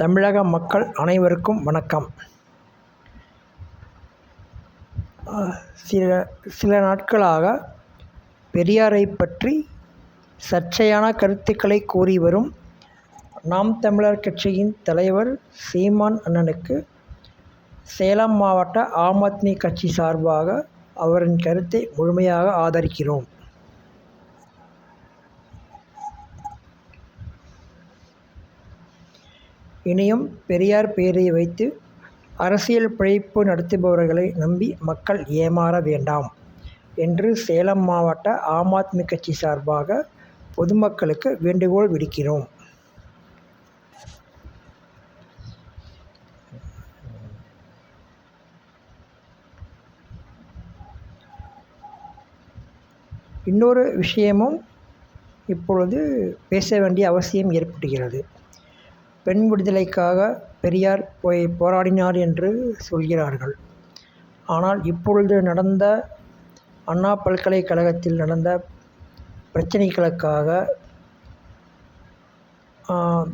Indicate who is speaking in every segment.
Speaker 1: தமிழக மக்கள் அனைவருக்கும் வணக்கம். சில சில நாட்களாக பெரியாரை பற்றி சர்ச்சையான கருத்துக்களை கூறி வரும் நாம் தமிழர் கட்சியின் தலைவர் சீமான் அண்ணனுக்கு சேலம் மாவட்ட ஆம் ஆத்மி கட்சி சார்பாக அவரின் கருத்தை முழுமையாக ஆதரிக்கிறோம். இனியும் பெரியார் பெயரை வைத்து அரசியல் பிழைப்பு நடத்துபவர்களை நம்பி மக்கள் ஏமாற வேண்டாம் என்று சேலம் மாவட்ட ஆம் ஆத்மி கட்சி சார்பாக பொதுமக்களுக்கு வேண்டுகோள் விடுக்கிறோம். இன்னொரு விஷயமும் இப்பொழுது பேச வேண்டிய அவசியம் ஏற்படுகிறது. பெண் விடுதலைக்காக பெரியார் போய் போராடினார் என்று சொல்கிறார்கள். ஆனால் இப்பொழுது நடந்த அண்ணா பல்கலைக்கழகத்தில் நடந்த பிரச்சனைகளுக்காக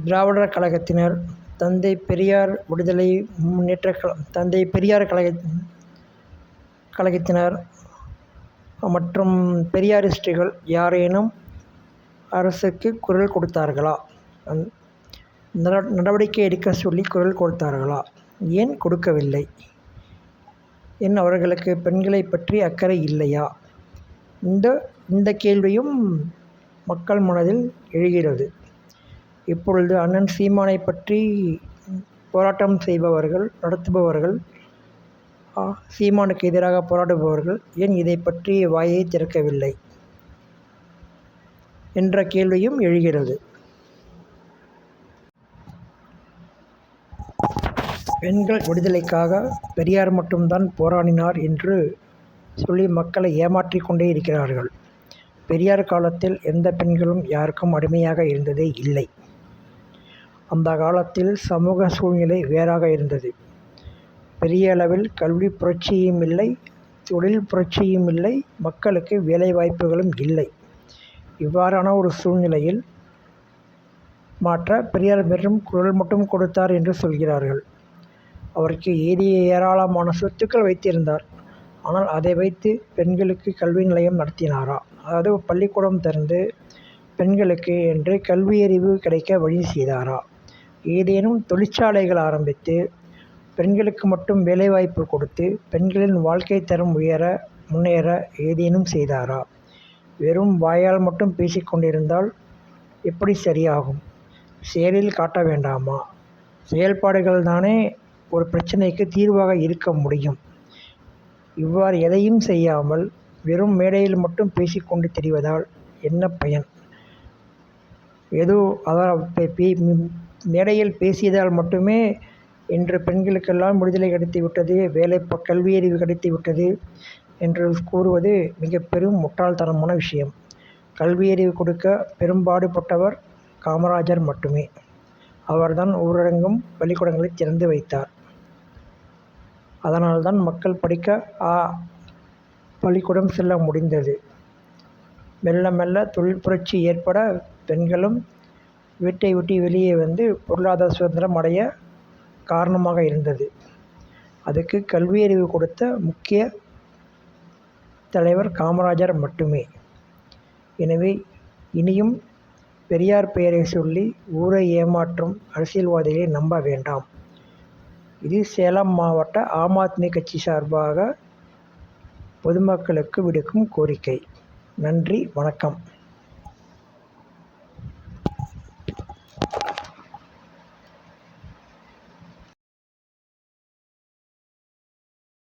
Speaker 1: திராவிடர் கழகத்தினர் தந்தை பெரியார் விடுதலை முன்னேற்ற தந்தை பெரியார் கழக கழகத்தினர் மற்றும் பெரியாரிஸ்டுகள் யாரேனும் அரசுக்கு குரல் கொடுத்தார்களா? நடவடிக்கை எடுக்க சொல்லி குரல் கொடுத்தார்களா? ஏன் கொடுக்கவில்லை? ஏன் அவர்களுக்கு பெண்களை பற்றி அக்கறை இல்லையா? இந்த இந்த கேள்வியும் மக்கள் மனதில் எழுகிறது. இப்பொழுது அண்ணன் சீமானை பற்றி போராட்டம் செய்பவர்கள் நடத்துபவர்கள் சீமானுக்கு எதிராக போராடுபவர்கள் ஏன் இதை பற்றி வாயை திறக்கவில்லை? என்ற கேள்வியும் எழுகிறது. பெண்கள் விடுதலைக்காக பெரியார் மட்டும்தான் போராடினார் என்று சொல்லி மக்களை ஏமாற்றிக் கொண்டே இருக்கிறார்கள். பெரியார் காலத்தில் எந்த பெண்களும் யாருக்கும் அடிமையாக இருந்ததே இல்லை. அந்த காலத்தில் சமூக சூழ்நிலை வேறாக இருந்தது. பெரிய அளவில் கல்வி புரட்சியும் இல்லை தொழில் புரட்சியும் இல்லை மக்களுக்கு வேலை வாய்ப்புகளும் இல்லை. இவ்வாறான ஒரு சூழ்நிலையில் மாற்ற பெரியார் வெறும் குரல் மட்டும் கொடுத்தார் என்று சொல்கிறார்கள். அவருக்கு ஏதிய ஏராளமான சொத்துக்கள் வைத்திருந்தார். ஆனால் அதை வைத்து பெண்களுக்கு கல்வி நிலையம் நடத்தினாரா? அதாவது பள்ளிக்கூடம் திறந்து பெண்களுக்கு என்று கல்வியறிவு கிடைக்க வழி செய்தாரா? ஏதேனும் தொழிற்சாலைகள் ஆரம்பித்து பெண்களுக்கு மட்டும் வேலைவாய்ப்பு கொடுத்து பெண்களின் வாழ்க்கை தரம் உயர முன்னேற ஏதேனும் செய்தாரா? வெறும் வாயால் மட்டும் பேசிக்கொண்டிருந்தால் எப்படி சரியாகும்? செயலில் காட்ட வேண்டாமா? செயல்பாடுகள் தானே ஒரு பிரச்சனைக்கு தீர்வாக இருக்க முடியும். இவ்வாறு எதையும் செய்யாமல் வெறும் மேடையில் மட்டும் பேசிக்கொண்டு தெரிவதால் என்ன பயன்? ஏதோ அதான் மேடையில் பேசியதால் மட்டுமே இன்று பெண்களுக்கெல்லாம் விடுதலை கிடைத்து விட்டது வேலை கல்வியறிவு கிடைத்து விட்டது என்று கூறுவது மிக பெரும் முட்டாள்தனமான விஷயம். கல்வியறிவு கொடுக்க பெரும்பாடுபட்டவர் காமராஜர் மட்டுமே. அவர்தான் ஊரடங்கும் பள்ளிக்கூடங்களை திறந்து வைத்தார். அதனால்தான் மக்கள் படிக்க ஆ பள்ளிக்கூடம் செல்ல முடிந்தது. மெல்ல மெல்ல தொழில் புரட்சி ஏற்பட பெண்களும் வீட்டை விட்டு வெளியே வந்து பொருளாதார சுதந்திரம் அடைய காரணமாக இருந்தது. அதுக்கு கல்வியறிவு கொடுத்த முக்கிய தலைவர் காமராஜர் மட்டுமே. எனவே இனியும் பெரியார் பெயரை சொல்லி ஊரை ஏமாற்றும் அரசியல்வாதிகளை நம்ப வேண்டாம். இது சேலம் மாவட்ட ஆம் ஆத்மி கட்சி சார்பாக பொதுமக்களுக்கு விடுக்கும் கோரிக்கை. நன்றி வணக்கம்.